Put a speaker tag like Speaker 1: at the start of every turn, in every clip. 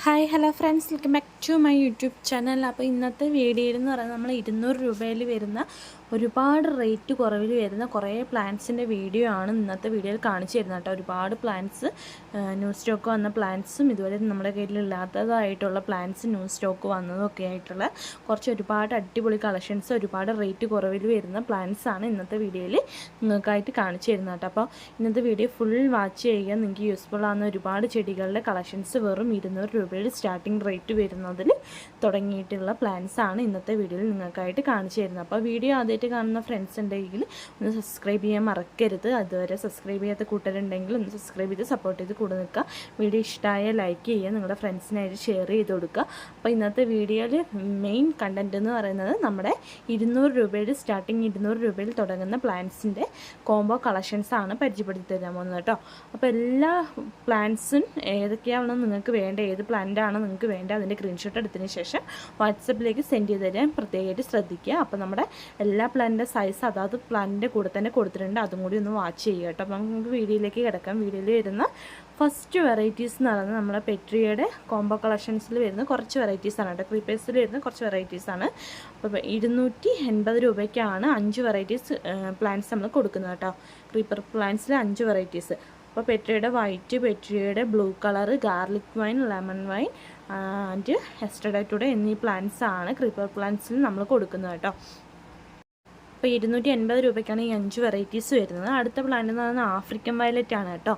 Speaker 1: Hi hello friends welcome back to my YouTube channel അപ്പോൾ ഇന്നത്തെ വീഡിയോയിൽ എന്ന് പറയുന്നത് നമ്മൾ ഇരുന്നൂറ് രൂപയിൽ വരുന്ന ഒരുപാട് റേറ്റ് കുറവിൽ വരുന്ന കുറേ പ്ലാന്റ്സിന്റെ വീഡിയോ ആണ് ഇന്നത്തെ വീഡിയോയിൽ കാണിച്ചു തരുന്നത് കേട്ടോ. ഒരുപാട് പ്ലാന്റ്സ് ന്യൂ സ്റ്റോക്ക് വന്ന പ്ലാന്റ്സും ഇതുവരെ നമ്മുടെ കയ്യിലില്ലാത്തതായിട്ടുള്ള പ്ലാന്റ്സ് ന്യൂ സ്റ്റോക്ക് വന്നതൊക്കെ ആയിട്ടുള്ള കുറച്ച് ഒരുപാട് അടിപൊളി കളക്ഷൻസ് ഒരുപാട് റേറ്റ് കുറവിൽ വരുന്ന പ്ലാന്റ്സ് ആണ് ഇന്നത്തെ വീഡിയോയിൽ നിങ്ങൾക്കായിട്ട് കാണിച്ചു തരുന്നത് കേട്ടോ. അപ്പോൾ ഇന്നത്തെ വീഡിയോ ഫുൾ വാച്ച് ചെയ്യുക. നിങ്ങൾക്ക് യൂസ്ഫുൾ ആകുന്ന ഒരുപാട് ചെടികളുടെ കളക്ഷൻസ് വെറും ഇരുന്നൂറ് രൂപയുടെ സ്റ്റാർട്ടിംഗ് റേറ്റ് വരുന്നതിൽ തുടങ്ങിയിട്ടുള്ള പ്ലാന്റ്സ് ആണ് ഇന്നത്തെ വീഡിയോയിൽ നിങ്ങൾക്കായിട്ട് കാണിച്ചു തരുന്നത്. അപ്പോൾ വീഡിയോ ആദ്യമായിട്ട് കാണുന്ന ഫ്രണ്ട്സ് ഉണ്ടെങ്കിൽ ഒന്ന് സബ്സ്ക്രൈബ് ചെയ്യാൻ മറക്കരുത്. അതുവരെ സബ്സ്ക്രൈബ് ചെയ്യാത്ത കൂട്ടരുണ്ടെങ്കിൽ ഒന്ന് സബ്സ്ക്രൈബ് ചെയ്ത് സപ്പോർട്ട് ചെയ്ത് കൂടെ നിൽക്കുക. വീഡിയോ ഇഷ്ടമായ ലൈക്ക് ചെയ്യുക. നിങ്ങളുടെ ഫ്രണ്ട്സിനായിട്ട് ഷെയർ ചെയ്ത് കൊടുക്കുക. അപ്പോൾ ഇന്നത്തെ വീഡിയോയിൽ മെയിൻ കണ്ടന്റ് എന്ന് പറയുന്നത് നമ്മുടെ ഇരുന്നൂറ് രൂപയുടെ സ്റ്റാർട്ടിങ് ഇരുന്നൂറ് രൂപയിൽ തുടങ്ങുന്ന പ്ലാൻസിന്റെ കോംബോ കളക്ഷൻസ് ആണ് പരിചയപ്പെടുത്തി തരാൻ പോകുന്നത് കേട്ടോ. അപ്പോൾ എല്ലാ പ്ലാൻസും ഏതൊക്കെയാണോ നിങ്ങൾക്ക് വേണ്ട ഏത് പ്ലാന്റ് ആണ് നിങ്ങൾക്ക് വേണ്ട അതിന്റെ സ്ക്രീൻഷോട്ട് എടുത്തതിന് ശേഷം വാട്സപ്പിലേക്ക് സെൻഡ് ചെയ്ത് തരാൻ പ്രത്യേകമായിട്ട് ശ്രദ്ധിക്കുക. അപ്പോൾ നമ്മുടെ എല്ലാ പ്ലാന്റിന്റെ സൈസ് അതാത് പ്ലാന്റിന്റെ കൂടെ തന്നെ കൊടുത്തിട്ടുണ്ട്. അതും കൂടി ഒന്ന് വാച്ച് ചെയ്യുക കേട്ടോ. അപ്പം നമുക്ക് വീഡിയോയിലേക്ക് കിടക്കാം. വീഡിയോയിൽ വരുന്ന ഫസ്റ്റ് വെറൈറ്റീസ് എന്ന് പറയുന്നത് നമ്മുടെ പെട്രിയുടെ കോംബോ കളക്ഷൻസിൽ വരുന്ന കുറച്ച് വെറൈറ്റീസാണ് കേട്ടോ. ക്രീപ്പേഴ്സിൽ വരുന്ന കുറച്ച് വെറൈറ്റീസാണ് അപ്പോൾ ഇരുന്നൂറ്റി എൺപത് രൂപയ്ക്കാണ് അഞ്ച് വെറൈറ്റീസ് പ്ലാന്റ്സ് നമ്മൾ കൊടുക്കുന്നത് കേട്ടോ. ക്രീപ്പർ പ്ലാന്റ്സിൽ അഞ്ച് വെറൈറ്റീസ് അപ്പോൾ പെട്രിയുടെ white പെട്രിയുടെ blue colour garlic vine lemon vine and എസ്റ്റഡൈറ്റുടെ എന്നീ പ്ലാന്റ്സ് ആണ് ക്രീപ്പർ പ്ലാന്റ്സിൽ നമ്മൾ കൊടുക്കുന്നത് കേട്ടോ. അപ്പോൾ ഇരുന്നൂറ്റി എൺപത് രൂപയ്ക്കാണ് ഈ അഞ്ച് വെറൈറ്റീസ് വരുന്നത്. അടുത്ത പ്ലാന്റ് എന്ന് പറയുന്നത് ആഫ്രിക്കൻ വയലറ്റ് ആണ് കേട്ടോ.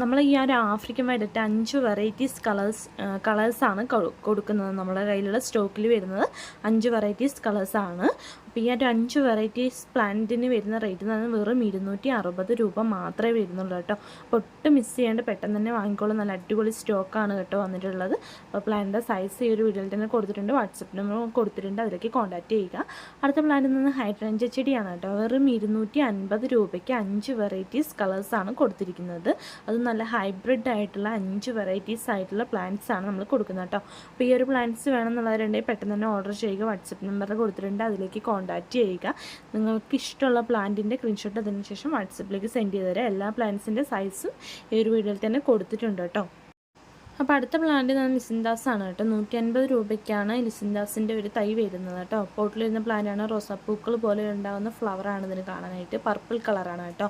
Speaker 1: നമ്മൾ ഈ ഒരു ആഫ്രിക്കൻ വൈലറ്റ് അഞ്ച് വെറൈറ്റീസ് കളേഴ്സ് കളേഴ്സാണ് കൊടുക്കുന്നത് നമ്മുടെ കയ്യിലുള്ള സ്റ്റോക്കിൽ വരുന്നത്. അഞ്ച് വെറൈറ്റീസ് കളേഴ്സാണ് അപ്പോൾ ഈ ഒരു അഞ്ച് വെറൈറ്റീസ് പ്ലാന്റിന് വരുന്ന റേറ്റ് എന്ന് പറഞ്ഞാൽ വെറും ഇരുന്നൂറ്റി അറുപത് രൂപ മാത്രമേ വരുന്നുള്ളൂ കേട്ടോ. അപ്പോൾ ഒട്ടും മിസ് ചെയ്യാണ്ട് പെട്ടെന്ന് തന്നെ വാങ്ങിക്കോളും. നല്ല അടിപൊളി സ്റ്റോക്കാണ് കേട്ടോ വന്നിട്ടുള്ളത്. അപ്പോൾ പ്ലാന്റിന്റെ സൈസ് ഈ ഒരു വീഡിയോയിൽ തന്നെ കൊടുത്തിട്ടുണ്ട്. വാട്സപ്പ് നമ്പർ കൊടുത്തിട്ടുണ്ട്. അതിലേക്ക് കോൺടാക്റ്റ് ചെയ്യുക. അടുത്ത പ്ലാന്റിൽ നിന്ന് ഹൈഡ്രഞ്ച ചെടിയാണ് കേട്ടോ. വെറും ഇരുന്നൂറ്റി അൻപത് രൂപയ്ക്ക് അഞ്ച് വെറൈറ്റീസ് കളേഴ്സാണ് കൊടുത്തിരിക്കുന്നത്. അത് നല്ല ഹൈബ്രിഡ് ആയിട്ടുള്ള അഞ്ച് വെറൈറ്റീസ് ആയിട്ടുള്ള പ്ലാന്റ്സ് ആണ് നമ്മൾ കൊടുക്കുന്നത് കേട്ടോ. അപ്പോൾ ഈ ഒരു പ്ലാന്റ്സ് വേണമെന്നുള്ളവരുണ്ടെങ്കിൽ പെട്ടെന്ന് തന്നെ ഓർഡർ ചെയ്യുക വാട്സപ്പ് നമ്പർ കൊടുത്തിട്ടുണ്ട് അതിലേക്ക് കോൺടാക്റ്റ് ചെയ്യുക. നിങ്ങൾക്ക് ഇഷ്ടമുള്ള പ്ലാന്റിന്റെ സ്ക്രീൻഷോട്ട് അതിന് ശേഷം വാട്സപ്പിലേക്ക് സെൻഡ് ചെയ്ത് തരാം. എല്ലാ പ്ലാന്റ്സിന്റെ സൈസും ഈ ഒരു വീഡിയോയിൽ തന്നെ കൊടുത്തിട്ടുണ്ട് കേട്ടോ. അപ്പോൾ അടുത്ത പ്ലാന്റ് ഞാൻ ലിസിൻദാസ് ആണ് കേട്ടോ. നൂറ്റി അൻപത് രൂപയ്ക്കാണ് ലിസിൻദാസിന്റെ ഒരു തൈ വരുന്നത് കേട്ടോ. പോട്ടിലിരുന്ന പ്ലാന്റാണ് റോസാപ്പൂക്കൾ പോലെ ഉണ്ടാകുന്ന ഫ്ലവറാണ് ഇതിന് കാണാനായിട്ട്. പർപ്പിൾ കളറാണ് കേട്ടോ.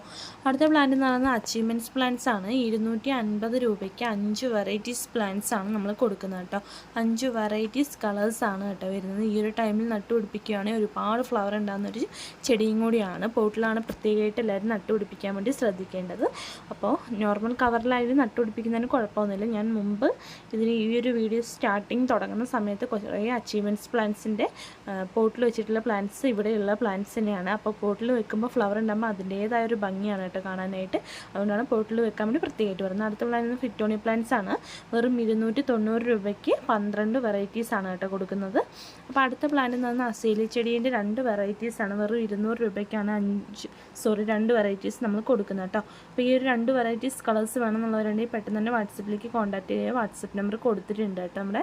Speaker 1: അടുത്ത പ്ലാന്റ് എന്ന് പറയുന്നത് അച്ചീവ്മെന്റ്സ് പ്ലാന്റ്സ് ആണ്. ഇരുന്നൂറ്റി അൻപത് രൂപയ്ക്ക് അഞ്ച് വെറൈറ്റീസ് പ്ലാന്റ്സ് ആണ് നമ്മൾ കൊടുക്കുന്നത് കേട്ടോ. അഞ്ച് വെറൈറ്റീസ് കളേഴ്സ് ആണ് കേട്ടോ വരുന്നത്. ഈ ഒരു ടൈമിൽ നട്ടുപിടിപ്പിക്കുകയാണെങ്കിൽ ഒരുപാട് ഫ്ലവർ ഉണ്ടാകുന്ന ഒരു ചെടിയും കൂടിയാണ്. പോട്ടിലാണ് പ്രത്യേകമായിട്ട് എല്ലാവരും നട്ടുപിടിപ്പിക്കാൻ വേണ്ടി ശ്രദ്ധിക്കേണ്ടത്. അപ്പോൾ നോർമൽ കവറിലായാലും നട്ടുപിടിപ്പിക്കുന്നതിന് കുഴപ്പമൊന്നുമില്ല. ഞാൻ മുമ്പ് മുമ്പ് ഇതിന് ഈ ഒരു വീഡിയോ സ്റ്റാർട്ടിങ് തുടങ്ങുന്ന സമയത്ത് കുറേ അച്ചീവ്മെന്റ്സ് പ്ലാന്റ്സിന്റെ പോട്ടിൽ വെച്ചിട്ടുള്ള പ്ലാന്റ്സ് ഇവിടെയുള്ള പ്ലാന്റ്സ് തന്നെയാണ്. അപ്പോൾ പോട്ടിൽ വെക്കുമ്പോൾ ഫ്ലവർ ഉണ്ടാകുമ്പോൾ അതിന്റേതായ ഒരു ഭംഗിയാണ് കേട്ടോ കാണാനായിട്ട്. അതുകൊണ്ടാണ് പോട്ടിൽ വെക്കാൻ വേണ്ടി പ്രത്യേകമായിട്ട് വരുന്നത് അടുത്ത പ്ലാന്റ് ഫിറ്റോണി പ്ലാന്റ്സ് ആണ്. വെറും ഇരുന്നൂറ്റി തൊണ്ണൂറ് രൂപയ്ക്ക് പന്ത്രണ്ട് വെറൈറ്റീസ് ആണ് കേട്ടോ കൊടുക്കുന്നത്. അപ്പോൾ അടുത്ത പ്ലാന്റ് എന്ന് പറഞ്ഞാൽ അസേലി ചെടീന്റെ രണ്ട് വെറൈറ്റീസ് ആണ്. വെറും ഇരുന്നൂറ് രൂപയ്ക്കാണ് അഞ്ച് സോറി രണ്ട് വെറൈറ്റീസ് നമ്മൾ കൊടുക്കുന്നത് കേട്ടോ. അപ്പോൾ ഈ ഒരു രണ്ട് വെറൈറ്റീസ് കളേഴ്സ് വേണമെന്നുള്ളവരുണ്ടെങ്കിൽ പെട്ടെന്ന് തന്നെ വാട്സപ്പിലേക്ക് കോൺടാക്ട് ചെയ്യുക വാട്സപ്പ് നമ്പർ കൊടുത്തിട്ടുണ്ട് കേട്ടോ നമ്മുടെ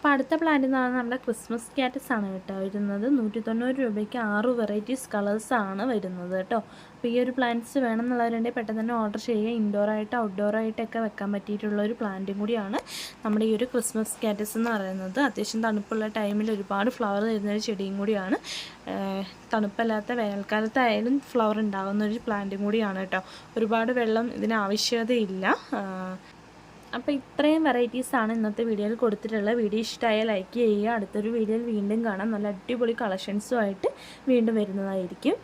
Speaker 1: അപ്പോൾ അടുത്ത പ്ലാന്റ് എന്ന് പറഞ്ഞാൽ നമ്മുടെ ക്രിസ്മസ് ക്യാറ്റസ് ആണ് കേട്ടോ വരുന്നത്. നൂറ്റി തൊണ്ണൂറ് രൂപയ്ക്ക് ആറ് വെറൈറ്റീസ് കളേഴ്സ് ആണ് വരുന്നത് കേട്ടോ. അപ്പോൾ ഈ ഒരു പ്ലാന്റ്സ് വേണമെന്നുള്ളവരുണ്ടെങ്കിൽ പെട്ടെന്ന് തന്നെ ഓർഡർ ചെയ്യുക. ഇൻഡോറായിട്ട് ഔട്ട്ഡോറായിട്ടൊക്കെ വെക്കാൻ പറ്റിയിട്ടുള്ള ഒരു പ്ലാന്റും കൂടിയാണ് നമ്മുടെ ഈ ഒരു ക്രിസ്മസ് ക്യാറ്റസ് എന്ന് പറയുന്നത്. അത്യാവശ്യം തണുപ്പുള്ള ടൈമിൽ ഒരുപാട് ഫ്ലവർ തരുന്ന ഒരു ചെടിയും കൂടിയാണ്. തണുപ്പല്ലാത്ത വേനൽക്കാലത്തായാലും ഫ്ലവർ ഉണ്ടാകുന്ന ഒരു പ്ലാന്റും കൂടിയാണ് കേട്ടോ. ഒരുപാട് വെള്ളം ഇതിന് ആവശ്യകതയില്ല അപ്പോൾ ഇത്രയും വെറൈറ്റീസാണ് ഇന്നത്തെ വീഡിയോയിൽ കൊടുത്തിട്ടുള്ളത്. വീഡിയോ ഇഷ്ടമായ ലൈക്ക് ചെയ്യുക. അടുത്തൊരു വീഡിയോയിൽ വീണ്ടും കാണാം. നല്ല അടിപൊളി കളക്ഷൻസുമായിട്ട് വീണ്ടും വരുന്നതായിരിക്കും.